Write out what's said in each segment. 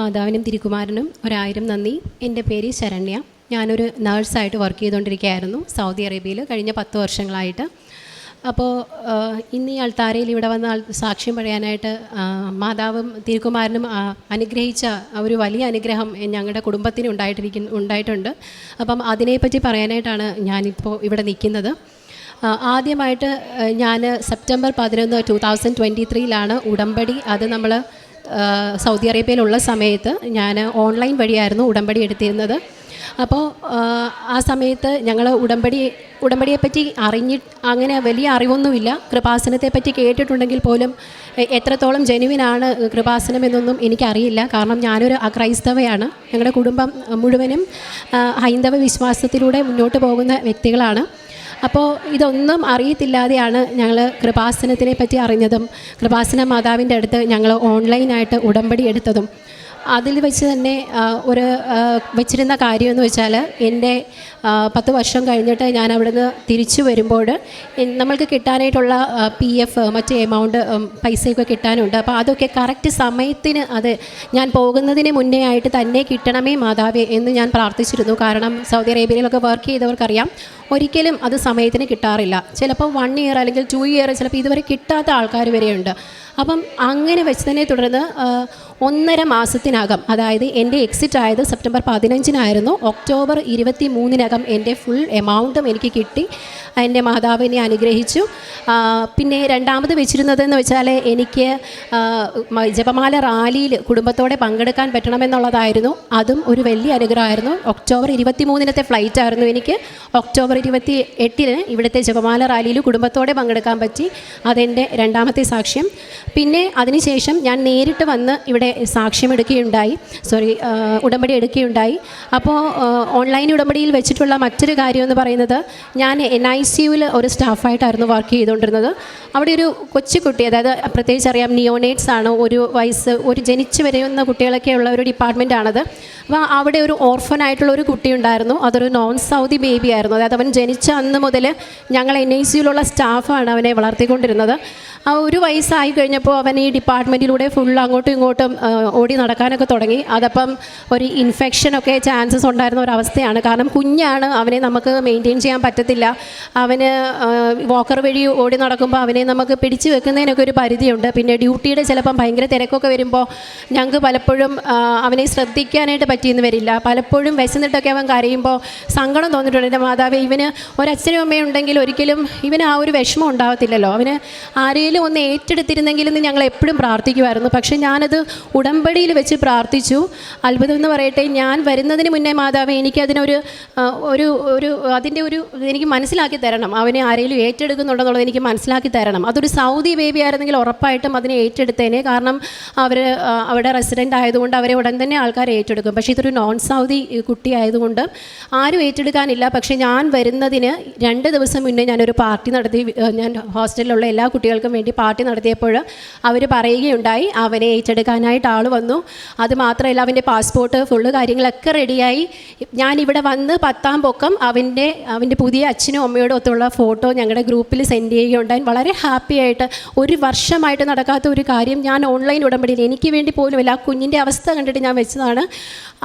മാതാവിനും തിരുകുമാരനും ഒരായിരം നന്ദി. എന്റെ പേര് ശരണ്യ. ഞാനൊരു നേഴ്സായിട്ട് വർക്ക് ചെയ്തുകൊണ്ടിരിക്കുകയായിരുന്നു സൗദി അറേബ്യയിൽ കഴിഞ്ഞ പത്ത് വർഷങ്ങളായിട്ട്. അപ്പോൾ ഇന്ന് ഈ അൾത്താരയിൽ ഇവിടെ വന്ന സാക്ഷ്യം പറയാനായിട്ട് മാതാവും തിരുക്കുമാരനും അനുഗ്രഹിച്ച ഒരു വലിയ അനുഗ്രഹം ഞങ്ങളുടെ കുടുംബത്തിന് ഉണ്ടായിട്ടിരിക്കുന്നു ഉണ്ടായിട്ടുണ്ട്. അപ്പം അതിനെപ്പറ്റി പറയാനായിട്ടാണ് ഞാനിപ്പോൾ ഇവിടെ നിൽക്കുന്നത്. ആദ്യമായിട്ട് ഞാൻ സെപ്റ്റംബർ പതിനൊന്ന് ടു തൗസൻഡ് ട്വന്റി ത്രീയിലാണ് ഉടമ്പടി. അത് നമ്മൾ സൗദി അറേബ്യയിലുള്ള സമയത്ത് ഞാൻ ഓൺലൈൻ വഴിയായിരുന്നു ഉടമ്പടി എടുത്തിരുന്നത്. അപ്പോൾ ആ സമയത്ത് ഞങ്ങൾ ഉടമ്പടി ഉടമ്പടിയെപ്പറ്റി അറിഞ്ഞി അങ്ങനെ വലിയ അറിവൊന്നുമില്ല. കൃപാസനത്തെപ്പറ്റി കേട്ടിട്ടുണ്ടെങ്കിൽ പോലും എത്രത്തോളം ജെനുവിനാണ് കൃപാസനം എന്നൊന്നും എനിക്കറിയില്ല. കാരണം ഞാനൊരു അക്രൈസ്തവയാണ്. ഞങ്ങളുടെ കുടുംബം മുഴുവനും ഹൈന്ദവ വിശ്വാസത്തിലൂടെ മുന്നോട്ട് പോകുന്ന വ്യക്തികളാണ്. അപ്പോൾ ഇതൊന്നും അറിയത്തില്ലാതെയാണ് ഞങ്ങൾ കൃപാസനത്തിനെ പറ്റി അറിഞ്ഞതും കൃപാസന മാതാവിന്റെ അടുത്ത് ഞങ്ങൾ ഓൺലൈനായിട്ട് ഉടമ്പടി എടുത്തതും. അതിൽ വെച്ച് തന്നെ ഒരു വെച്ചിരുന്ന കാര്യമെന്ന് വെച്ചാൽ എന്റെ പത്ത് വർഷം കഴിഞ്ഞിട്ട് ഞാൻ അവിടുന്ന് തിരിച്ചു വരുമ്പോൾ നമ്മൾക്ക് കിട്ടാനായിട്ടുള്ള പി എഫ് മറ്റ് എമൗണ്ട് പൈസയൊക്കെ കിട്ടാനുണ്ട്. അപ്പോൾ അതൊക്കെ കറക്റ്റ് സമയത്തിന് അത് ഞാൻ പോകുന്നതിന് മുന്നേ ആയിട്ട് തന്നെ കിട്ടണമേ മാതാവേ എന്ന് ഞാൻ പ്രാർത്ഥിച്ചിരുന്നു. കാരണം സൗദി അറേബ്യയിലൊക്കെ വർക്ക് ചെയ്തവർക്കറിയാം. ഒരിക്കലും അത് സമയത്തിന് കിട്ടാറില്ല. ചിലപ്പോൾ വൺ ഇയർ അല്ലെങ്കിൽ ടു ഇയർ ചിലപ്പോൾ ഇതുവരെ കിട്ടാത്ത ആൾക്കാർ വരെയുണ്ട്. അപ്പം അങ്ങനെ വെച്ച് തന്നെ തുടർന്ന് ഒന്നര മാസത്തിനകം അതായത് എന്റെ എക്സിറ്റ് ആയത് സെപ്റ്റംബർ പതിനഞ്ചിനായിരുന്നു. ഒക്ടോബർ ഇരുപത്തി മൂന്നിനകം എന്റെ ഫുൾ എമൗണ്ടും എനിക്ക് കിട്ടി. എന്റെ മാതാവിനെ അനുഗ്രഹിച്ചു. പിന്നെ രണ്ടാമത് വെച്ചിരുന്നതെന്ന് വെച്ചാൽ എനിക്ക് ജപമാല റാലിയിൽ കുടുംബത്തോടെ പങ്കെടുക്കാൻ പറ്റണമെന്നുള്ളതായിരുന്നു. അതും ഒരു വലിയ അനുഗ്രഹമായിരുന്നു. ഒക്ടോബർ ഇരുപത്തി മൂന്നിനത്തെ ഫ്ലൈറ്റ് ആയിരുന്നു എനിക്ക്. ഒക്ടോബർ ഇരുപത്തി എട്ടിന് ഇവിടുത്തെ ജപമാല റാലിയിൽ കുടുംബത്തോടെ പങ്കെടുക്കാൻ പറ്റി. അതെന്റെ രണ്ടാമത്തെ സാക്ഷ്യം. പിന്നെ അതിനുശേഷം ഞാൻ നേരിട്ട് വന്ന് ഇവിടെ സാക്ഷ്യം എടുക്കുകയുണ്ടായി സോറി ഉടമ്പടി എടുക്കുകയുണ്ടായി. അപ്പോൾ ഓൺലൈൻ ഉടമ്പടിയിൽ വെച്ചിട്ടുള്ള മറ്റൊരു കാര്യം എന്ന് പറയുന്നത് ഞാൻ എൻ ഐ സിയുവിൽ ഒരു സ്റ്റാഫായിട്ടായിരുന്നു വർക്ക് ചെയ്തുകൊണ്ടിരുന്നത്. അവിടെ ഒരു കൊച്ചുകുട്ടി അതായത് പ്രത്യേകിച്ച് അറിയാം നിയോനേറ്റ്സ് ആണ് ഒരു വയസ്സ് ഒരു ജനിച്ചു വരുന്ന കുട്ടികളൊക്കെ ഉള്ള ഒരു ഡിപ്പാർട്ട്മെന്റാണത് അപ്പോൾ അവിടെ ഒരു ഓർഫനായിട്ടുള്ള ഒരു കുട്ടി ഉണ്ടായിരുന്നു അതൊരു നോൺ സൗദി ബേബി ആയിരുന്നു അതായത് അവൻ ജനിച്ച അന്ന് മുതൽ ഞങ്ങൾ എൻ ഐ സിയിലുള്ള സ്റ്റാഫാണ് അവനെ വളർത്തിക്കൊണ്ടിരുന്നത്. ആ ഒരു വയസ്സായി കഴിഞ്ഞപ്പോൾ അവൻ ഈ ഡിപ്പാർട്ട്മെന്റിലൂടെ ഫുൾ അങ്ങോട്ടും ഇങ്ങോട്ടും ഓടി നടക്കാനൊക്കെ തുടങ്ങി. അതപ്പം ഒരു ഇൻഫെക്ഷനൊക്കെ ചാൻസസ് ഉണ്ടായിരുന്ന ഒരു അവസ്ഥയാണ്. കാരണം കുഞ്ഞാണ് അവനെ നമുക്ക് മെയിന്റെയിൻ ചെയ്യാൻ പറ്റത്തില്ല. അവന് വോക്കർ വഴി ഓടി നടക്കുമ്പോൾ അവനെ നമുക്ക് പിടിച്ചു വെക്കുന്നതിനൊക്കെ ഒരു പരിധിയുണ്ട്. പിന്നെ ഡ്യൂട്ടിയുടെ ചിലപ്പം ഭയങ്കര തിരക്കൊക്കെ വരുമ്പോൾ ഞങ്ങൾക്ക് പലപ്പോഴും അവനെ ശ്രദ്ധിക്കാനായിട്ട് പറ്റിയെന്ന് വരില്ല. പലപ്പോഴും വിശന്നിട്ടൊക്കെ അവൻ കരയുമ്പോൾ സങ്കടം തോന്നിയിട്ടുണ്ട്. എന്റെ മാതാവ് ഇവന് ഒരച്ഛനും അമ്മയും ഉണ്ടെങ്കിൽ ഒരിക്കലും ഇവന് ആ ഒരു വിഷമം ഉണ്ടാവത്തില്ലല്ലോ അവന് ആരെങ്കിലും ഒന്ന് ഏറ്റെടുത്തിരുന്നെങ്കിൽ എന്ന് ഞങ്ങൾ എപ്പോഴും പ്രാർത്ഥിക്കുമായിരുന്നു. പക്ഷേ ഞാനത് ഉടമ്പടിയിൽ വെച്ച് പ്രാർത്ഥിച്ചു. അത്ഭുതം എന്ന് പറയട്ടെ ഞാൻ വരുന്നതിന് മുന്നേ മാതാവ് എനിക്കതിനൊരു ഒരു ഒരു അതിന്റെ ഒരു എനിക്ക് മനസ്സിലാക്കി തരണം. അവനെ ആരെങ്കിലും ഏറ്റെടുക്കുന്നുണ്ടെന്നുള്ളത് എനിക്ക് മനസ്സിലാക്കി തരണം. അതൊരു സൗദി ബേബി ആയിരുന്നെങ്കിൽ ഉറപ്പായിട്ടും അതിനെ ഏറ്റെടുത്തേനെ. കാരണം അവർ അവിടെ റെസിഡന്റ് ആയതുകൊണ്ട് അവരെ ഉടൻ തന്നെ ആൾക്കാർ ഏറ്റെടുക്കും. പക്ഷേ ഇതൊരു നോൺ സൗദി കുട്ടി ആയതുകൊണ്ട് ആരും ഏറ്റെടുക്കാനില്ല. പക്ഷേ ഞാൻ വരുന്നതിന് രണ്ട് ദിവസം മുന്നേ ഞാനൊരു പാർട്ടി നടത്തി ഞാൻ ഹോസ്റ്റലിലുള്ള എല്ലാ കുട്ടികൾക്കും വേണ്ടി പാർട്ടി നടത്തിയപ്പോൾ അവർ പറയുകയുണ്ടായി അവനെ ഏറ്റെടുക്കാനായിട്ട് ആൾ വന്നു. അതുമാത്രമല്ല അവന്റെ പാസ്പോർട്ട് ഫുള്ള് കാര്യങ്ങളൊക്കെ റെഡിയായി. ഞാനിവിടെ വന്ന് പത്താം പൊക്കം അവന്റെ അവന്റെ പുതിയ അച്ഛനും അമ്മയോടും ഒത്തുള്ള ഫോട്ടോ ഞങ്ങളുടെ ഗ്രൂപ്പിൽ സെൻഡ് ചെയ്യുകയുണ്ടായി. വളരെ ഹാപ്പി ആയിട്ട് ഒരു വർഷമായിട്ട് നടക്കാത്ത ഒരു കാര്യം ഞാൻ ഓൺലൈൻ ഉടമ്പടിയിൽ എനിക്ക് വേണ്ടി പോലുമില്ല ആ കുഞ്ഞിന്റെ അവസ്ഥ കണ്ടിട്ട് ഞാൻ വെച്ചതാണ്.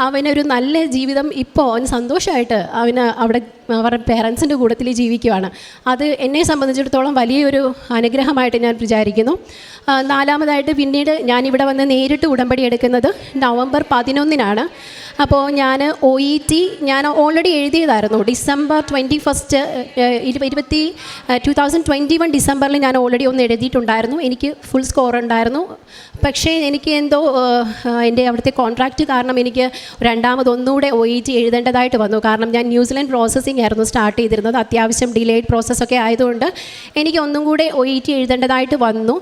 അവനൊരു നല്ല ജീവിതം ഇപ്പോൾ അവന് സന്തോഷമായിട്ട് അവന് അവിടെ അവരുടെ പേരൻസിന്റെ കൂട്ടത്തിൽ ജീവിക്കുവാണ്. അത് എന്നെ സംബന്ധിച്ചിടത്തോളം വലിയൊരു അനുഗ്രഹമായിട്ട് ഞാൻ വിചാരിക്കുന്നു. നാലാമതായിട്ട് പിന്നീട് ഞാനിവിടെ വന്ന് നേരിട്ട് ഉടമ്പടി എടുക്കുന്നത് നവംബർ പതിനൊന്നിനാണ്. അപ്പോൾ ഞാൻ ഒ ഇ ടി ഞാൻ ഓൾറെഡി എഴുതിയതായിരുന്നു. ഡിസംബർ ട്വന്റി ഫസ്റ്റ് ഇരുപത്തി ടു തൗസൻഡ് ട്വന്റി വൺ ഡിസംബറിൽ ഞാൻ ഓൾറെഡി ഒന്ന് എഴുതിയിട്ടുണ്ടായിരുന്നു. എനിക്ക് ഫുൾ സ്കോർ ഉണ്ടായിരുന്നു. പക്ഷേ എനിക്ക് എന്തോ എന്റെ അവിടുത്തെ കോൺട്രാക്റ്റ് കാരണം എനിക്ക് രണ്ടാമത് ഒന്നുകൂടെ ഒ ഇ ടി എഴുതേണ്ടതായിട്ട് വന്നു. കാരണം ഞാൻ ന്യൂസിലൻഡ് പ്രോസസ്സിംഗ് ആയിരുന്നു സ്റ്റാർട്ട് ചെയ്തിരുന്നത്. അത്യാവശ്യം ഡിലേഡ് പ്രോസസ്സൊക്കെ ആയതുകൊണ്ട് എനിക്ക് ഒന്നും കൂടെ ഒ ഇ ടി എഴുതേണ്ടതായിട്ട് വന്നു.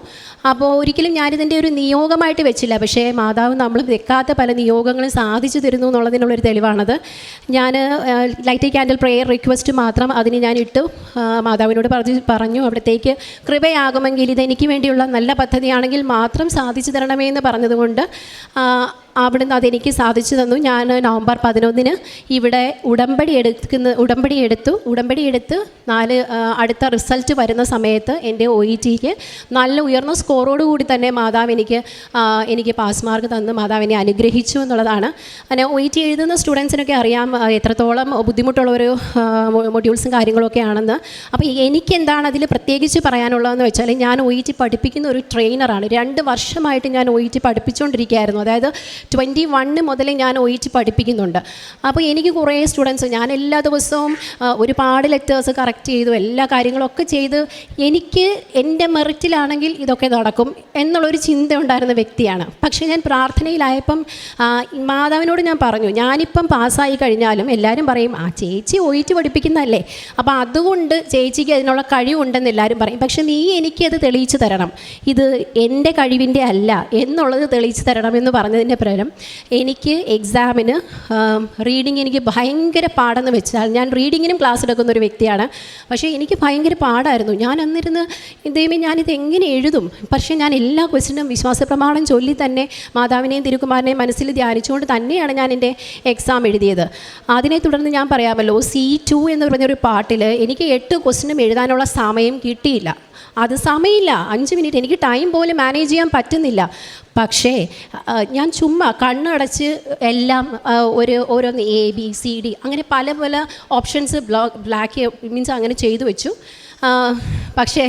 അപ്പോൾ ഒരിക്കലും ഞാനിതിന്റെ ഒരു നിയോഗമായിട്ട് വെച്ചില്ല. പക്ഷേ മാതാവ് നമ്മൾ വെക്കാത്ത പല നിയോഗങ്ങളും സാധിച്ചു തരുന്നു എന്നുള്ളതിനുള്ളൊരു തെളിവാണത്. ഞാൻ ലൈറ്റ് ക്യാൻഡൽ പ്രെയർ റിക്വസ്റ്റ് മാത്രം അതിന് ഞാൻ ഇട്ടു. മാതാവിനോട് പറഞ്ഞു പറഞ്ഞു അവിടത്തേക്ക് കൃപയാകുമെങ്കിൽ ഇതെനിക്ക് വേണ്ടിയുള്ള നല്ല പദ്ധതിയാണെങ്കിൽ മാത്രം സാധിച്ചു തരണമേ എന്ന് പറഞ്ഞതുകൊണ്ട് അവിടുന്ന് അതെനിക്ക് സാധിച്ചു തന്നു. ഞാൻ നവംബർ പതിനൊന്നിന് ഇവിടെ ഉടമ്പടി എടുക്കുന്ന ഉടമ്പടി എടുത്തു. ഉടമ്പടി എടുത്ത് നാല് അടുത്ത റിസൾട്ട് വരുന്ന സമയത്ത് എന്റെ ഒ ഇ ടിക്ക് നല്ല ഉയർന്ന സ്കോറോട് കൂടി തന്നെ മാതാവ് എനിക്ക് എനിക്ക് പാസ് മാർക്ക് തന്ന് മാതാവിനെ അനുഗ്രഹിച്ചു എന്നുള്ളതാണ്. അങ്ങനെ ഒ ഇ ടി എഴുതുന്ന സ്റ്റുഡൻസിനൊക്കെ അറിയാം എത്രത്തോളം ബുദ്ധിമുട്ടുള്ള ഒരു മൊഡ്യൂൾസും കാര്യങ്ങളൊക്കെ ആണെന്ന് അപ്പോൾ എനിക്ക് എന്താണ് അതിൽ പ്രത്യേകിച്ച് പറയാനുള്ളതെന്ന് വെച്ചാൽ ഞാൻ ഒ ഇ ടി പഠിപ്പിക്കുന്ന ഒരു ട്രെയിനറാണ്. രണ്ട് വർഷമായിട്ട് ഞാൻ ഒ ഇ ടി പഠിപ്പിച്ചുകൊണ്ടിരിക്കുകയായിരുന്നു. അതായത് ട്വന്റി വണ്ണ് മുതൽ ഞാൻ ഒ ടി പഠിപ്പിക്കുന്നുണ്ട്. അപ്പോൾ എനിക്ക് കുറേ സ്റ്റുഡൻസ് ഞാൻ എല്ലാ ദിവസവും ഒരുപാട് ലെറ്റേഴ്സ് കറക്റ്റ് ചെയ്തു എല്ലാ കാര്യങ്ങളൊക്കെ ചെയ്ത് എനിക്ക് എന്റെ മെറിറ്റിലാണെങ്കിൽ ഇതൊക്കെ നടക്കും എന്നുള്ളൊരു ചിന്ത ഉണ്ടായിരുന്ന വ്യക്തിയാണ്. പക്ഷേ ഞാൻ പ്രാർത്ഥനയിലായപ്പം മാതാവിനോട് ഞാൻ പറഞ്ഞു ഞാനിപ്പം പാസ്സായി കഴിഞ്ഞാലും എല്ലാവരും പറയും ആ ചേച്ചി ഒ ടി പഠിപ്പിക്കുന്നതല്ലേ. അപ്പോൾ അതുകൊണ്ട് ചേച്ചിക്ക് അതിനുള്ള കഴിവുണ്ടെന്ന് എല്ലാവരും പറയും. പക്ഷെ നീ എനിക്കത് തെളിയിച്ചു തരണം. ഇത് എന്റെ കഴിവിന്റെ അല്ല എന്നുള്ളത് തെളിയിച്ചു തരണം എന്ന് പറഞ്ഞതിന്റെ പ്രകാരം എനിക്ക് എക്സാമിന് റീഡിങ് എനിക്ക് ഭയങ്കര പാടെന്ന് വെച്ചാൽ ഞാൻ റീഡിങ്ങിനും ക്ലാസ് എടുക്കുന്ന ഒരു വ്യക്തിയാണ്. പക്ഷേ എനിക്ക് ഭയങ്കര പാടായിരുന്നു. ഞാൻ അന്നിരുന്ന് ദൈവമേ ഞാനിത് എങ്ങനെ എഴുതും? പക്ഷേ ഞാൻ എല്ലാ ക്വസ്റ്റിനും വിശ്വാസ പ്രമാണം ചൊല്ലി തന്നെ മാതാവിനെയും തിരുക്കുമാരനെയും മനസ്സിൽ ധ്യാനിച്ചുകൊണ്ട് തന്നെയാണ് ഞാൻ എന്റെ എക്സാം എഴുതിയത്. അതിനെ തുടർന്ന് ഞാൻ പറയാമല്ലോ സി ടു എന്ന് പറഞ്ഞൊരു പാട്ടിൽ എനിക്ക് എട്ട് ക്വസ്റ്റിനും എഴുതാനുള്ള സമയം കിട്ടിയില്ല. അത് സമയമില്ല. അഞ്ച് മിനിറ്റ്. എനിക്ക് ടൈം പോലും മാനേജ് ചെയ്യാൻ പറ്റുന്നില്ല. പക്ഷേ ഞാൻ ചുമ്മാ കണ്ണടച്ച് എല്ലാം ഒരു ഓരോന്ന് എ ബി സി ഡി അങ്ങനെ പല പല ഓപ്ഷൻസ് ബ്ലോ ബ്ലാക്ക് മീൻസ് അങ്ങനെ ചെയ്തു വെച്ചു. പക്ഷേ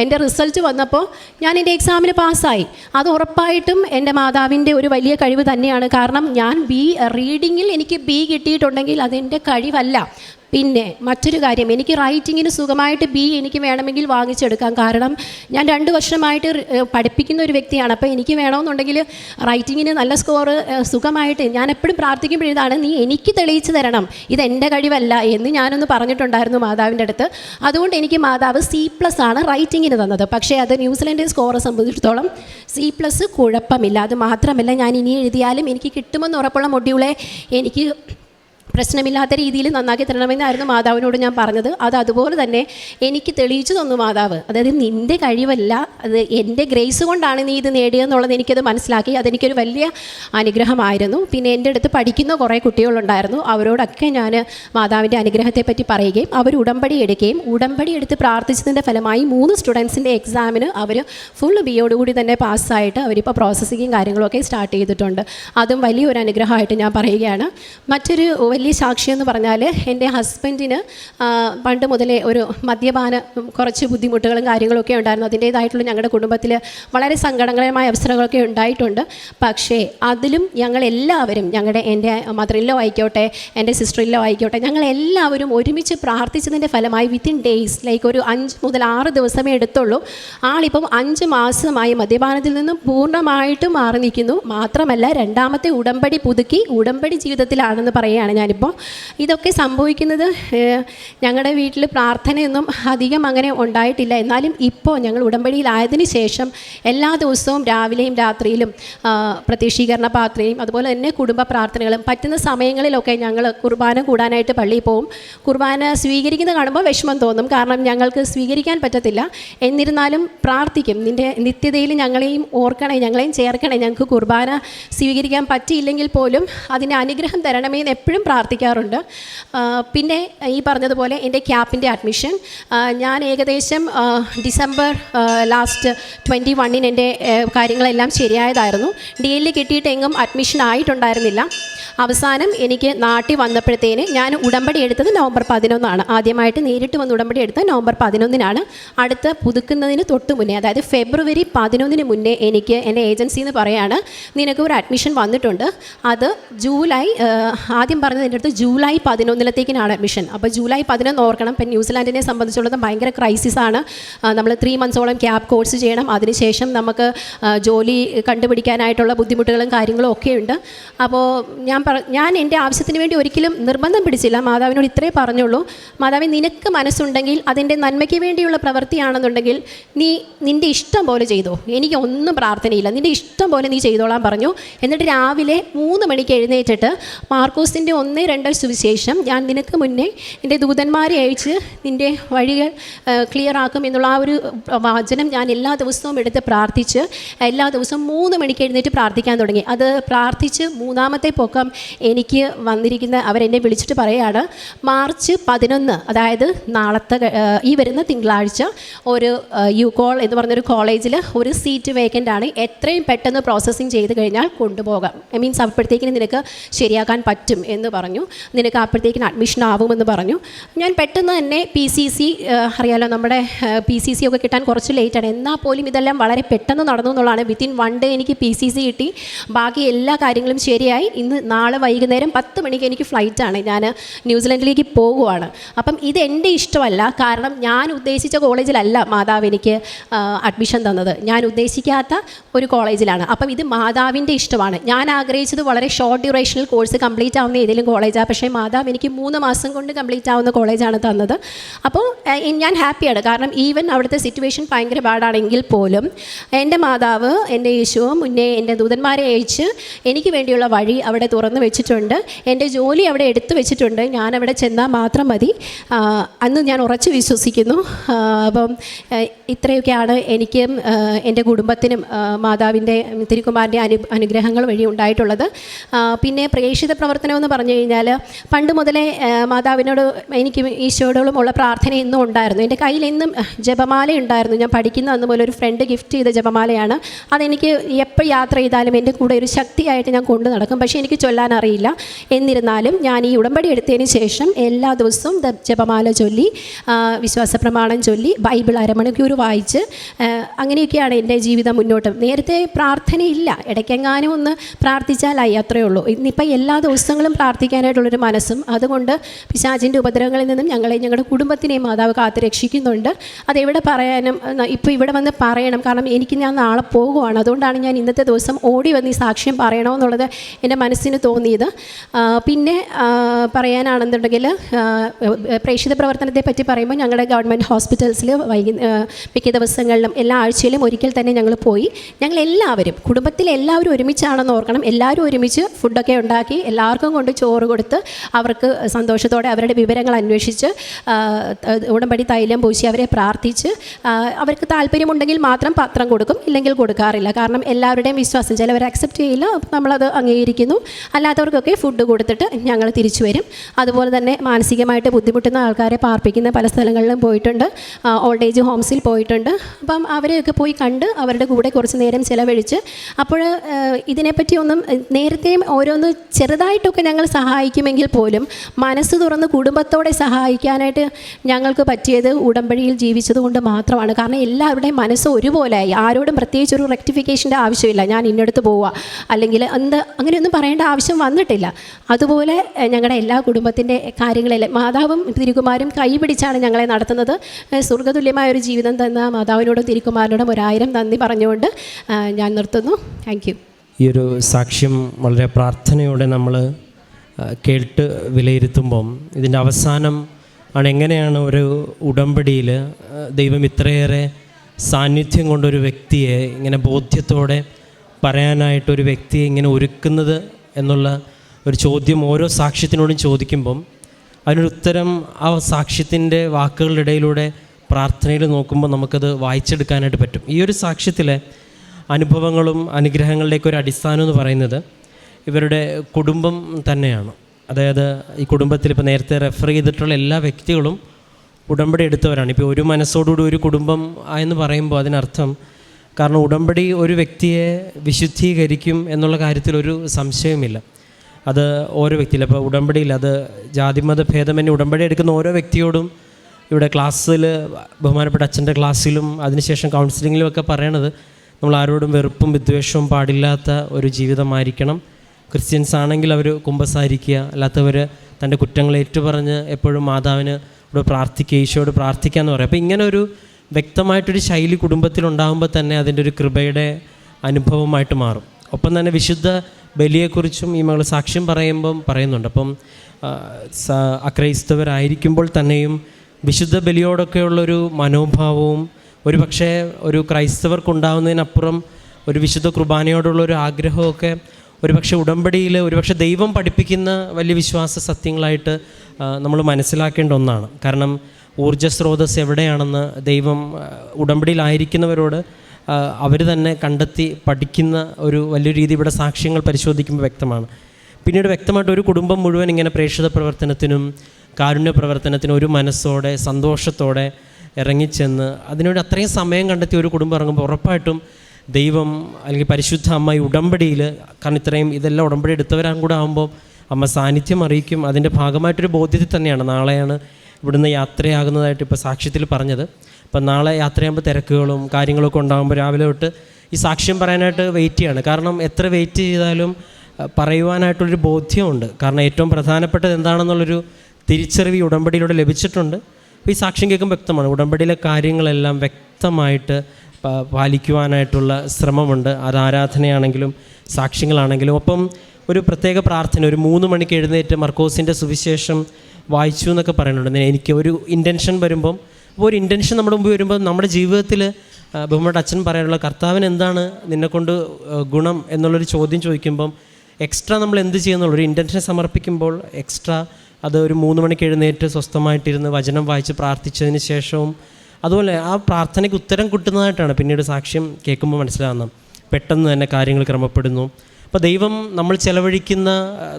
എന്റെ റിസൾട്ട് വന്നപ്പോൾ ഞാൻ എന്റെ എക്സാമിന് പാസ്സായി. അത് ഉറപ്പായിട്ടും എന്റെ മാതാവിന്റെ ഒരു വലിയ കഴിവ് തന്നെയാണ്. കാരണം ഞാൻ ബി റീഡിങ്ങിൽ എനിക്ക് ബി കിട്ടിയിട്ടുണ്ടെങ്കിൽ അതെന്റെ കഴിവല്ല. പിന്നെ മറ്റൊരു കാര്യം എനിക്ക് റൈറ്റിങ്ങിന് സുഖമായിട്ട് ബി എനിക്ക് വേണമെങ്കിൽ വാങ്ങിച്ചെടുക്കാം. കാരണം ഞാൻ രണ്ട് വർഷമായിട്ട് പഠിപ്പിക്കുന്ന ഒരു വ്യക്തിയാണ്. അപ്പോൾ എനിക്ക് വേണമെന്നുണ്ടെങ്കിൽ റൈറ്റിങ്ങിന് നല്ല സ്കോർ സുഖമായിട്ട് ഞാൻ എപ്പോഴും പ്രാർത്ഥിക്കുമ്പോഴാണ് നീ എനിക്ക് തെളിയിച്ചു തരണം. ഇത് എന്റെ കഴിവല്ല എന്ന് ഞാനൊന്ന് പറഞ്ഞിട്ടുണ്ടായിരുന്നു മാതാവിന്റെ അടുത്ത്. അതുകൊണ്ട് എനിക്ക് മാതാവ് സി പ്ലസ് ആണ് റൈറ്റിങ്ങിന് തന്നത്. പക്ഷേ അത് ന്യൂസിലൻഡ് സ്കോറെ സംബന്ധിച്ചിടത്തോളം സി പ്ലസ് കുഴപ്പമില്ല. അത് മാത്രമല്ല ഞാൻ ഇനി എഴുതിയാലും എനിക്ക് കിട്ടുമെന്ന് ഉറപ്പുള്ള മൊഡ്യൂളെ എനിക്ക് പ്രശ്നമില്ലാത്ത രീതിയിൽ നന്നാക്കി തരണമെന്നായിരുന്നു മാതാവിനോട് ഞാൻ പറഞ്ഞത്. അത് അതുപോലെ തന്നെ എനിക്ക് തെളിയിച്ചു തന്നു മാതാവ് അതായത് നിന്റെ കഴിവല്ല അത് എന്റെ ഗ്രേസ് കൊണ്ടാണ് നീ ഇത് നേടിയതെന്നുള്ളത് എനിക്കത് മനസ്സിലാക്കി. അതെനിക്കൊരു വലിയ അനുഗ്രഹമായിരുന്നു. പിന്നെ എന്റെ അടുത്ത് പഠിക്കുന്ന കുറേ കുട്ടികളുണ്ടായിരുന്നു. അവരോടൊക്കെ ഞാൻ മാതാവിന്റെ അനുഗ്രഹത്തെപ്പറ്റി പറയുകയും അവർ ഉടമ്പടി എടുക്കുകയും ഉടമ്പടി എടുത്ത് പ്രാർത്ഥിച്ചതിന്റെ ഫലമായി മൂന്ന് സ്റ്റുഡൻസിന്റെ എക്സാമിന് അവർ ഫുൾ ബിയോടുകൂടി തന്നെ പാസ്സായിട്ട് അവരിപ്പോൾ പ്രോസസ്സിങ്ങും കാര്യങ്ങളൊക്കെ സ്റ്റാർട്ട് ചെയ്തിട്ടുണ്ട്. അതും വലിയൊരു അനുഗ്രഹമായിട്ട് ഞാൻ പറയുകയാണ്. മറ്റൊരു വലിയ സാക്ഷി എന്ന് പറഞ്ഞാൽ എന്റെ ഹസ്ബൻഡിന് പണ്ട് മുതലേ ഒരു മദ്യപാന കുറച്ച് ബുദ്ധിമുട്ടുകളും കാര്യങ്ങളൊക്കെ ഉണ്ടായിരുന്നു. അതിന്റേതായിട്ടുള്ള ഞങ്ങളുടെ കുടുംബത്തിൽ വളരെ സങ്കടകരമായ അവസരങ്ങളൊക്കെ ഉണ്ടായിട്ടുണ്ട്. പക്ഷേ അതിലും ഞങ്ങളെല്ലാവരും ഞങ്ങളുടെ എന്റെ മദറിലോ ആയിക്കോട്ടെ എന്റെ സിസ്റ്ററിലോ ആയിക്കോട്ടെ ഞങ്ങളെല്ലാവരും ഒരുമിച്ച് പ്രാർത്ഥിച്ചതിന്റെ ഫലമായി വിത്തിൻ ഡേയ്സ് ലൈക്ക് ഒരു അഞ്ച് മുതൽ ആറ് ദിവസമേ എടുത്തുള്ളൂ. ആളിപ്പം അഞ്ച് മാസമായി മദ്യപാനത്തിൽ നിന്നും പൂർണമായിട്ടും മാറി നിൽക്കുന്നു. മാത്രമല്ല രണ്ടാമത്തെ ഉടമ്പടി പുതുക്കി ഉടമ്പടി ജീവിതത്തിലാണെന്ന് പറയുകയാണ് ഞാനിപ്പോൾ ഇതൊക്കെ സംഭവിക്കുന്നത് ഞങ്ങളുടെ വീട്ടിൽ പ്രാർത്ഥനയൊന്നും അധികം അങ്ങനെ ഉണ്ടായിട്ടില്ല. എന്നാലും ഇപ്പോൾ ഞങ്ങൾ ഉടമ്പടിയിലായതിനു ശേഷം എല്ലാ ദിവസവും രാവിലെയും രാത്രിയിലും പ്രതീക്ഷീകരണ പാത്രയും അതുപോലെ തന്നെ കുടുംബ പ്രാർത്ഥനകളും പറ്റുന്ന സമയങ്ങളിലൊക്കെ ഞങ്ങൾ കുർബാന കൂടാനായിട്ട് പള്ളിയിൽ പോവും. കുർബാന സ്വീകരിക്കുന്നത് കാണുമ്പോൾ വിഷമം തോന്നും. കാരണം ഞങ്ങൾക്ക് സ്വീകരിക്കാൻ പറ്റത്തില്ല. എന്നിരുന്നാലും പ്രാർത്ഥിക്കും. നിന്റെ നിത്യതയിൽ ഞങ്ങളെയും ഓർക്കണേ ഞങ്ങളെയും ചേർക്കണേ. ഞങ്ങൾക്ക് കുർബാന സ്വീകരിക്കാൻ പറ്റിയില്ലെങ്കിൽ പോലും അതിന്റെ അനുഗ്രഹം തരണമേ എന്ന് എപ്പോഴും പ്രാർത്ഥിക്കാറുണ്ട്. പിന്നെ ഈ പറഞ്ഞതുപോലെ എന്റെ ക്യാപ്പിന്റെ അഡ്മിഷൻ. ഞാൻ ഏകദേശം ഡിസംബർ ലാസ്റ്റ് ട്വന്റി വണ്ണിന് എന്റെ കാര്യങ്ങളെല്ലാം ശരിയായതായിരുന്നു. ഡി എല്ലിൽ കിട്ടിയിട്ട് എങ്ങും അഡ്മിഷൻ ആയിട്ടുണ്ടായിരുന്നില്ല. അവസാനം എനിക്ക് നാട്ടിൽ വന്നപ്പോഴത്തേന് ഞാൻ ഉടമ്പടി എടുത്തത് നവംബർ പതിനൊന്നാണ്. ആദ്യമായിട്ട് നേരിട്ട് വന്ന് ഉടമ്പടി എടുത്തത് നവംബർ പതിനൊന്നിനാണ്. അടുത്ത പുതുക്കുന്നതിന് തൊട്ട് മുന്നേ അതായത് ഫെബ്രുവരി പതിനൊന്നിന് മുന്നേ എനിക്ക് എന്റെ ഏജൻസി എന്ന് പറയാണ് നിനക്ക് ഒരു അഡ്മിഷൻ വന്നിട്ടുണ്ട്. അത് ജൂലൈ ആദ്യം പറഞ്ഞത് എന്റെ അടുത്ത് ജൂലൈ പതിനൊന്നിലത്തേക്കിനാണ് അഡ്മിഷൻ. അപ്പോൾ ജൂലൈ പതിനൊന്ന് ഓർക്കണം. ഇപ്പം ന്യൂസിലാൻഡിനെ സംബന്ധിച്ചുള്ളത് ഭയങ്കര ആണ് നമ്മൾ ത്രീ മന്ത്സോളം ക്യാബ് കോഴ്സ് ചെയ്യണം. അതിനുശേഷം നമുക്ക് ജോലി കണ്ടുപിടിക്കാനായിട്ടുള്ള ബുദ്ധിമുട്ടുകളും കാര്യങ്ങളും ഒക്കെ ഉണ്ട്. അപ്പോൾ ഞാൻ ഞാൻ എന്റെ ആവശ്യത്തിന് വേണ്ടി ഒരിക്കലും നിർബന്ധം പിടിച്ചില്ല. മാതാവിനോട് ഇത്രേ പറഞ്ഞുള്ളൂ. മാതാവി നിനക്ക് മനസ്സുണ്ടെങ്കിൽ അതിന്റെ നന്മയ്ക്ക് വേണ്ടിയുള്ള പ്രവൃത്തിയാണെന്നുണ്ടെങ്കിൽ നീ നിന്റെ ഇഷ്ടം പോലെ ചെയ്തോ. എനിക്ക് ഒന്നും പ്രാർത്ഥനയില്ല. നിന്റെ ഇഷ്ടം പോലെ നീ ചെയ്തോളാൻ പറഞ്ഞു. എന്നിട്ട് രാവിലെ മൂന്ന് മണിക്ക് എഴുന്നേറ്റിട്ട് മാർക്കോസിന്റെ ഒന്ന് രണ്ട് സുവിശേഷം ഞാൻ നിനക്ക് മുന്നേ എന്റെ ദൂതന്മാരെ അയച്ച് നിന്റെ വഴികൾ ക്ലിയർ ആക്കും എന്നുള്ള ആ ഒരു വാചനം ഞാൻ എല്ലാ ദിവസവും എടുത്ത് പ്രാർത്ഥിച്ച് എല്ലാ ദിവസവും മൂന്ന് മണിക്ക് എഴുന്നേറ്റ് പ്രാർത്ഥിക്കാൻ തുടങ്ങി. അത് പ്രാർത്ഥിച്ച് മൂന്നാമത്തെ പൊക്കം എനിക്ക് വന്നിരിക്കുന്ന അവരെന്നെ വിളിച്ചിട്ട് പറയുകയാണ് മാർച്ച് പതിനൊന്ന് അതായത് നാളത്തെ ഈ വരുന്ന തിങ്കളാഴ്ച ഒരു യു കോൾ എന്ന് പറഞ്ഞൊരു കോളേജിൽ ഒരു സീറ്റ് വേക്കന്റ് ആണ് എത്രയും പെട്ടെന്ന് പ്രോസസ്സിങ് ചെയ്ത് കഴിഞ്ഞാൽ കൊണ്ടുപോകാം. ഐ മീൻസ് അപ്പോഴത്തേക്കിന് നിനക്ക് ശരിയാക്കാൻ പറ്റും എന്ന് പറഞ്ഞു. നിനക്ക് അപ്പോഴത്തേക്കിന് അഡ്മിഷൻ ആവുമെന്ന് പറഞ്ഞു. ഞാൻ പെട്ടെന്ന് തന്നെ പി സി സി അറിയാലോ നമ്മുടെ പി സി സി ഒക്കെ കിട്ടാൻ കുറച്ച് ലേറ്റാണ്. എന്നാൽ പോലും ഇതെല്ലാം വളരെ പെട്ടെന്ന് നടന്നു എന്നുള്ളതാണ്. വിത്തിൻ വൺ ഡേ എനിക്ക് പി സി സി കിട്ടി. ബാക്കി എല്ലാ കാര്യങ്ങളും ശരിയായി. ഇന്ന് നാളെ വൈകുന്നേരം പത്ത് മണിക്ക് എനിക്ക് ഫ്ലൈറ്റാണ്. ഞാൻ ന്യൂസിലൻഡിലേക്ക് പോകുവാണ്. അപ്പം ഇത് എന്റെ ഇഷ്ടമല്ല. കാരണം ഞാൻ ഉദ്ദേശിച്ച കോളേജിലല്ല മാതാവ് എനിക്ക് അഡ്മിഷൻ തന്നത്. ഞാൻ ഉദ്ദേശിക്കാത്ത ഒരു കോളേജിലാണ്. അപ്പം ഇത് മാതാവിന്റെ ഇഷ്ടമാണ്. ഞാൻ ആഗ്രഹിച്ചത് വളരെ ഷോർട്ട് ഡ്യൂറേഷനിൽ കോഴ്സ് കംപ്ലീറ്റ് ആവുന്ന ഏതെങ്കിലും കോളേജാണ് പക്ഷേ മാതാവ് എനിക്ക് മൂന്ന് മാസം കൊണ്ട് കംപ്ലീറ്റ് ആവുന്ന കോളേജാണ് തന്നത്. അപ്പോൾ ഞാൻ ഹാപ്പിയാണ്. കാരണം ഈവൻ അവിടുത്തെ സിറ്റുവേഷൻ ഭയങ്കര പാടാണെങ്കിൽ പോലും എന്റെ മാതാവ് എന്റെ യേശുവും മുന്നേ എന്റെ ദൂതന്മാരെ അയച്ച് എനിക്ക് വേണ്ടിയുള്ള വഴി അവിടെ തുറന്നു വെച്ചിട്ടുണ്ട്. എന്റെ ജോലി അവിടെ എടുത്തു വെച്ചിട്ടുണ്ട്. ഞാൻ അവിടെ ചെന്നാൽ മാത്രം മതി. അന്ന് ഞാൻ ഉറച്ചു വിശ്വസിക്കുന്നു. അപ്പം ഇത്രയൊക്കെയാണ് എനിക്കും എന്റെ കുടുംബത്തിനും മാതാവിന്റെ തിരുക്കുമാറിന്റെ അനു അനുഗ്രഹങ്ങൾ വഴി ഉണ്ടായിട്ടുള്ളത്. പിന്നെ പ്രേക്ഷിത പ്രവർത്തനം എന്ന് പറഞ്ഞു കഴിഞ്ഞാൽ പണ്ട് മുതലേ മാതാവിനോട് എനിക്ക് ഈശോയോടും ഉള്ള പ്രാർത്ഥന എന്നും ഉണ്ടായിരുന്നു. എന്റെ കയ്യിൽ എന്നും ജപമാല ഉണ്ടായിരുന്നു. ഞാൻ പഠിക്കുന്ന അന്ന് മുതൽ ഒരു ഫ്രണ്ട് ഗിഫ്റ്റ് ചെയ്ത ജപമാലയാണ്. അതെനിക്ക് എപ്പോൾ യാത്ര ചെയ്താലും എന്റെ കൂടെ ഒരു ശക്തിയായിട്ട് ഞാൻ കൊണ്ടു നടക്കും. പക്ഷേ എനിക്ക് ചൊല്ലാൻ അറിയില്ല എന്നിരുന്നാലും ഞാൻ ഈ ഉടമ്പടി എടുത്തതിന് ശേഷം എല്ലാ ദിവസവും ജപമാല ചൊല്ലി വിശ്വാസ പ്രമാണം ചൊല്ലി ബൈബിൾ അരമണിക്കൂർ വായിച്ച് അങ്ങനെയൊക്കെയാണ് എന്റെ ജീവിതം മുന്നോട്ട്. നേരത്തെ പ്രാർത്ഥനയില്ല. ഇടയ്ക്കെങ്ങാനും ഒന്ന് പ്രാർത്ഥിച്ചാലായി അത്രയേ ഉള്ളൂ. ഇന്നിപ്പോൾ എല്ലാ ദിവസങ്ങളും പ്രാർത്ഥിക്കാനായിട്ടുള്ളൊരു മനസ്സും. അതുകൊണ്ട് പിശാചിന്റെ ഉപദ്രവങ്ങളിൽ നിന്നും ഞങ്ങളെ ഞങ്ങളുടെ കുടുംബത്തിനെയും മാതാവ് കാത്തു രക്ഷിക്കുന്നുണ്ട്. അതെവിടെ പറയാനും ഇപ്പോൾ ഇവിടെ വന്ന് പറയണം. കാരണം എനിക്ക് ഞാൻ നാളെ പോകുവാണ്. അതുകൊണ്ടാണ് ഞാൻ ഇന്നത്തെ ദിവസം ഓടി വന്ന് ഈ സാക്ഷ്യം പറയണമെന്നുള്ളത് എന്റെ മനസ്സിന് തോന്നിയത്. പിന്നെ പറയാനാണെന്നുണ്ടെങ്കിൽ പ്രേക്ഷിത പ്രവർത്തനത്തെ പറ്റി പറയുമ്പോൾ ഞങ്ങളുടെ ഗവൺമെന്റ് ഹോസ്പിറ്റൽസിൽ വൈകി മിക്ക ദിവസങ്ങളിലും എല്ലാ ആഴ്ചയിലും ഒരിക്കൽ തന്നെ ഞങ്ങൾ പോയി. ഞങ്ങൾ എല്ലാവരും കുടുംബത്തിലെ എല്ലാവരും ഒരുമിച്ചാണെന്ന് ഓർക്കണം. എല്ലാവരും ഒരുമിച്ച് ഫുഡൊക്കെ ഉണ്ടാക്കി എല്ലാവർക്കും കൊണ്ട് ചോറ് കൊടുത്ത് അവർക്ക് സന്തോഷത്തോടെ അവരുടെ വിവരങ്ങൾ അന്വേഷിച്ച് ഉടമ്പടി തൈലം പൂശി അവരെ പ്രാർത്ഥിച്ച് അവർക്ക് താല്പര്യമുണ്ടെങ്കിൽ മാത്രം പത്രം കൊടുക്കും ഇല്ലെങ്കിൽ കൊടുക്കാറില്ല. കാരണം എല്ലാവരുടെയും വിശ്വാസം ചിലവർ അക്സെപ്റ്റ് ചെയ്യില്ല നമ്മളത് അംഗീകരിക്കുന്നു. അല്ലാത്തവർക്കൊക്കെ ഫുഡ് കൊടുത്തിട്ട് ഞങ്ങൾ തിരിച്ചു വരും. അതുപോലെ തന്നെ മാനസികമായിട്ട് ബുദ്ധിമുട്ടുന്ന ആൾക്കാരെ പാർപ്പിക്കുന്ന പല സ്ഥലങ്ങളിലും പോയിട്ടുണ്ട്. ഓൾഡ് ഏജ് ഹോംസിൽ പോയിട്ടുണ്ട്. അപ്പം അവരെയൊക്കെ പോയി കണ്ട് അവരുടെ കൂടെ കുറച്ച് നേരം ചിലവഴിച്ച് അപ്പോൾ ഇതിനെപ്പറ്റി ഒന്നും നേരത്തെയും ഓരോന്ന് ചെറുതായിട്ടൊക്കെ ഞങ്ങൾ സഹായിക്കുമെങ്കിൽ പോലും മനസ്സ് തുറന്ന് കുടുംബത്തോടെ സഹായിക്കാനായിട്ട് ഞങ്ങൾക്ക് പറ്റിയത് ഉടമ്പടിയിൽ ജീവിച്ചതുകൊണ്ട് മാത്രമാണ്. കാരണം എല്ലാവരുടെയും മനസ്സ് ഒരുപോലെയായി. ആരോടും പ്രത്യേകിച്ച് ഒരു റെക്ടിഫിക്കേഷന്റെ ആവശ്യമില്ല. ഞാൻ ഇന്നടുത്ത് പോവുക. അല്ലെങ്കിൽ എന്ത് അങ്ങനെയൊന്നും പറയേണ്ട ആവശ്യം വന്നിട്ടില്ല. അതുപോലെ ഞങ്ങളുടെ എല്ലാ കുടുംബത്തിന്റെ കാര്യങ്ങളെല്ലാം മാതാവും തിരുകുമാരും കൈപിടിച്ചാണ് ഞങ്ങളെ നടത്തുന്നത്. സ്വർഗതുല്യമായ ഒരു ജീവിതം തന്ന മാതാവിനോടും തിരുകുമാരനോടും ഒരായിരം നന്ദി പറഞ്ഞുകൊണ്ട് ഞാൻ നിർത്തുന്നു. താങ്ക് ഈ ഒരു സാക്ഷ്യം വളരെ പ്രാർത്ഥനയോടെ നമ്മൾ കേട്ട് വിലയിരുത്തുമ്പം ഇതിന്റെ അവസാനം ആണ് എങ്ങനെയാണ് ഒരു ഉടമ്പടിയിൽ ദൈവം ഇത്രയേറെ സാന്നിധ്യം കൊണ്ടൊരു വ്യക്തിയെ ഇങ്ങനെ ബോധ്യത്തോടെ പറയാനായിട്ട് ഒരു വ്യക്തിയെ ഇങ്ങനെ ഒരുക്കുന്നത് എന്നുള്ള ഒരു ചോദ്യം ഓരോ സാക്ഷ്യത്തിനോടും ചോദിക്കുമ്പം അതിനൊരു ഉത്തരം ആ സാക്ഷ്യത്തിന്റെ വാക്കുകളുടെ ഇടയിലൂടെ പ്രാർത്ഥനയിൽ നോക്കുമ്പോൾ നമുക്കത് വായിച്ചെടുക്കാനായിട്ട് പറ്റും. ഈ ഒരു സാക്ഷ്യത്തിലെ അനുഭവങ്ങളും അനുഗ്രഹങ്ങളുടെയൊക്കെ ഒരു അടിസ്ഥാനം എന്ന് പറയുന്നത് ഇവരുടെ കുടുംബം തന്നെയാണ്. അതായത് ഈ കുടുംബത്തിൽ ഇപ്പോൾ നേരത്തെ റെഫർ ചെയ്തിട്ടുള്ള എല്ലാ വ്യക്തികളും ഉടമ്പടി എടുത്തവരാണ്. ഇപ്പോൾ ഒരു മനസ്സോടുകൂടി ഒരു കുടുംബം എന്ന് പറയുമ്പോൾ അതിനർത്ഥം കാരണം ഉടമ്പടി ഒരു വ്യക്തിയെ വിശുദ്ധീകരിക്കും എന്നുള്ള കാര്യത്തിൽ ഒരു സംശയമില്ല അത് ഓരോ വ്യക്തിയിൽ അപ്പോൾ ഉടമ്പടിയിൽ അത് ജാതിമത ഭേദമന്യേ ഉടമ്പടി എടുക്കുന്ന ഓരോ വ്യക്തിയോടും ഇവിടെ ക്ലാസ്സിൽ ബഹുമാനപ്പെട്ട അച്ഛന്റെ ക്ലാസ്സിലും അതിനുശേഷം കൗൺസിലിങ്ങിലും ഒക്കെ പറയണത് നമ്മൾ ആരോടും വെറുപ്പും വിദ്വേഷവും പാടില്ലാത്ത ഒരു ജീവിതമായിരിക്കണം. ക്രിസ്ത്യൻസ് ആണെങ്കിൽ അവർ കുമ്പസാരിക്കുക അല്ലാത്തവർ തന്റെ കുറ്റങ്ങൾ ഏറ്റുപറഞ്ഞ് എപ്പോഴും മാതാവിന് ഇവിടെ പ്രാർത്ഥിക്കുക ഈശോയോട് പ്രാർത്ഥിക്കുക എന്ന് പറയും. അപ്പോൾ ഇങ്ങനെ ഒരു വ്യക്തമായിട്ടൊരു ശൈലി കുടുംബത്തിലുണ്ടാകുമ്പോൾ തന്നെ അതിന്റെ ഒരു കൃപയുടെ അനുഭവമായിട്ട് മാറും. ഒപ്പം തന്നെ വിശുദ്ധ ബലിയെക്കുറിച്ചും ഈ മകൾ സാക്ഷ്യം പറയുമ്പം പറയുന്നുണ്ട്. അപ്പം അക്രൈസ്തവരായിരിക്കുമ്പോൾ തന്നെയും വിശുദ്ധ ബലിയോടൊക്കെയുള്ളൊരു മനോഭാവവും ഒരു പക്ഷേ ഒരു ക്രൈസ്തവർക്കുണ്ടാവുന്നതിനപ്പുറം ഒരു വിശുദ്ധ കുർബാനയോടുള്ള ഒരു ആഗ്രഹമൊക്കെ ഒരു പക്ഷേ ഉടമ്പടിയിൽ ഒരു പക്ഷേ ദൈവം പഠിപ്പിക്കുന്ന വലിയ വിശ്വാസ സത്യങ്ങളായിട്ട് നമ്മൾ മനസ്സിലാക്കേണ്ട ഒന്നാണ്. കാരണം ഊർജ സ്രോതസ് എവിടെയാണെന്ന് ദൈവം ഉടമ്പടിയിലായിരിക്കുന്നവരോട് അവർ തന്നെ കണ്ടെത്തി പഠിക്കുന്ന ഒരു വലിയ രീതി ഇവിടെ സാക്ഷ്യങ്ങൾ പരിശോധിക്കുമ്പോൾ വ്യക്തമാണ്. പിന്നീട് വ്യക്തമായിട്ട് ഒരു കുടുംബം മുഴുവൻ ഇങ്ങനെ പ്രേക്ഷിത പ്രവർത്തനത്തിനും കാരുണ്യ പ്രവർത്തനത്തിനും ഒരു മനസ്സോടെ സന്തോഷത്തോടെ ഇറങ്ങിച്ചെന്ന് അതിനോട് അത്രയും സമയം കണ്ടെത്തി ഒരു കുടുംബം ഇറങ്ങുമ്പോൾ ഉറപ്പായിട്ടും ദൈവം അല്ലെങ്കിൽ പരിശുദ്ധ അമ്മ ഈ ഉടമ്പടിയിൽ കാരണം ഇത്രയും ഇതെല്ലാം ഉടമ്പടി എടുത്തവരാൻ കൂടെ ആകുമ്പോൾ അമ്മ സാന്നിധ്യം അറിയിക്കും. അതിന്റെ ഭാഗമായിട്ടൊരു ബോധ്യത്തിൽ തന്നെയാണ്. നാളെയാണ് ഇവിടുന്ന് യാത്രയാകുന്നതായിട്ട് ഇപ്പോൾ സാക്ഷ്യത്തിൽ പറഞ്ഞത്. അപ്പം നാളെ യാത്രയാകുമ്പോൾ തിരക്കുകളും കാര്യങ്ങളൊക്കെ ഉണ്ടാകുമ്പോൾ രാവിലെ തൊട്ട് ഈ സാക്ഷ്യം പറയാനായിട്ട് വെയിറ്റ് ചെയ്യാണ്. കാരണം എത്ര വെയിറ്റ് ചെയ്താലും പറയുവാനായിട്ടുള്ളൊരു ബോധ്യമുണ്ട്. കാരണം ഏറ്റവും പ്രധാനപ്പെട്ടത് എന്താണെന്നുള്ളൊരു തിരിച്ചറിവ് ഉടമ്പടിയിലൂടെ ലഭിച്ചിട്ടുണ്ട്. അപ്പോൾ ഈ സാക്ഷ്യം കേൾക്കുമ്പോൾ വ്യക്തമാണ്. ഉടമ്പടിയിലെ കാര്യങ്ങളെല്ലാം വ്യക്തമായിട്ട് പാലിക്കുവാനായിട്ടുള്ള ശ്രമമുണ്ട്. അത് ആരാധനയാണെങ്കിലും സാക്ഷ്യങ്ങളാണെങ്കിലും. ഒപ്പം ഒരു പ്രത്യേക പ്രാർത്ഥന ഒരു മൂന്ന് മണിക്ക് എഴുന്നേറ്റ് മർക്കോസിന്റെ സുവിശേഷം വായിച്ചു എന്നൊക്കെ പറയുന്നുണ്ട്. എനിക്ക് ഒരു ഇന്റൻഷൻ വരുമ്പം ഒരു ഇന്റൻഷൻ നമ്മുടെ മുമ്പ് വരുമ്പോൾ നമ്മുടെ ജീവിതത്തിൽ ബഹുമായിട്ട് അച്ഛൻ പറയാനുള്ള കർത്താവിന് എന്താണ് നിന്നെക്കൊണ്ട് ഗുണം എന്നുള്ളൊരു ചോദ്യം ചോദിക്കുമ്പം എക്സ്ട്രാ നമ്മൾ എന്ത് ചെയ്യുന്നുള്ളൂ? ഒരു ഇന്റൻഷൻ സമർപ്പിക്കുമ്പോൾ എക്സ്ട്രാ അത് ഒരു മൂന്ന് മണിക്ക് എഴുന്നേറ്റ് സ്വസ്ഥമായിട്ടിരുന്ന് വചനം വായിച്ച് പ്രാർത്ഥിച്ചതിന് ശേഷവും അതുപോലെ ആ പ്രാർത്ഥനയ്ക്ക് ഉത്തരം കിട്ടുന്നതായിട്ടാണ് പിന്നീട് സാക്ഷ്യം കേൾക്കുമ്പോൾ മനസ്സിലാകുന്നത് പെട്ടെന്ന് തന്നെ കാര്യങ്ങൾ ക്രമപ്പെടുന്നു. അപ്പോൾ ദൈവം നമ്മൾ ചെലവഴിക്കുന്ന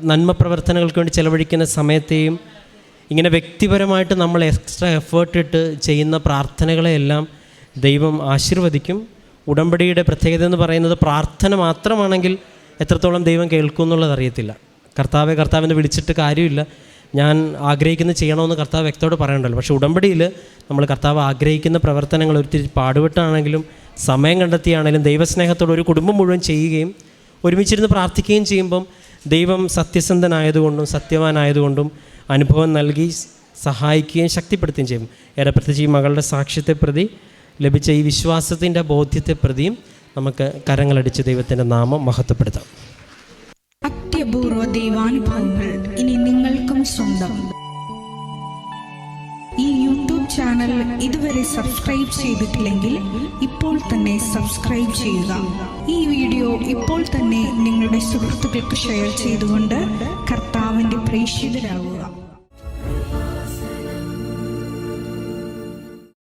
നന്മ പ്രവർത്തനങ്ങൾക്ക് വേണ്ടി ചെലവഴിക്കുന്ന സമയത്തെയും ഇങ്ങനെ വ്യക്തിപരമായിട്ട് നമ്മൾ എക്സ്ട്രാ എഫേർട്ട് ഇട്ട് ചെയ്യുന്ന പ്രാർത്ഥനകളെയെല്ലാം ദൈവം ആശീർവദിക്കും. ഉടമ്പടിയുടെ പ്രത്യേകത എന്ന് പറയുന്നത് പ്രാർത്ഥന മാത്രമാണെങ്കിൽ എത്രത്തോളം ദൈവം കേൾക്കും എന്നുള്ളത് അറിയത്തില്ല. കർത്താവെ കർത്താവിനെ വിളിച്ചിട്ട് കാര്യമില്ല. ഞാൻ ആഗ്രഹിക്കുന്നത് ചെയ്യണമെന്ന് കർത്താവ് വ്യക്തോട് പറയണ്ടല്ലോ പക്ഷേ ഉടമ്പടിയിൽ നമ്മൾ കർത്താവ് ആഗ്രഹിക്കുന്ന പ്രവർത്തനങ്ങൾ ഒത്തിരി പാടുപെട്ടാണെങ്കിലും സമയം കണ്ടെത്തിയാണെങ്കിലും ദൈവസ്നേഹത്തോട് ഒരു കുടുംബം മുഴുവൻ ചെയ്യുകയും ഒരുമിച്ചിരുന്ന് പ്രാർത്ഥിക്കുകയും ചെയ്യുമ്പം ദൈവം സത്യസന്ധനായതുകൊണ്ടും സത്യവാനായതുകൊണ്ടും അനുഭവം നൽകി സഹായിക്കുകയും ശക്തിപ്പെടുത്തുകയും ചെയ്യും. ഏറെ പ്രത്യേകിച്ച് ഈ മകളുടെ സാക്ഷ്യത്തെ പ്രതി ലഭിച്ച ഈ വിശ്വാസത്തിന്റെ ബോധ്യത്തെ പ്രതിയും നമുക്ക് കരങ്ങളടിച്ച് ദൈവത്തിന്റെ നാമം മഹത്വപ്പെടുത്താം. അത്യപൂർവ ദൈവാനുഭവങ്ങൾ ഇനി നിങ്ങൾക്കും സ്വന്തം. ഈ യൂട്യൂബ് ചാനൽ ഇതുവരെ സബ്സ്ക്രൈബ് ചെയ്തിട്ടില്ലെങ്കിൽ ഇപ്പോൾ തന്നെ സബ്സ്ക്രൈബ് ചെയ്യുക. ഈ വീഡിയോ ഇപ്പോൾ തന്നെ നിങ്ങളുടെ സുഹൃത്തുക്കൾക്ക് ഷെയർ ചെയ്തുകൊണ്ട് കർത്താവിന്റെ പ്രേക്ഷിതരാകുക.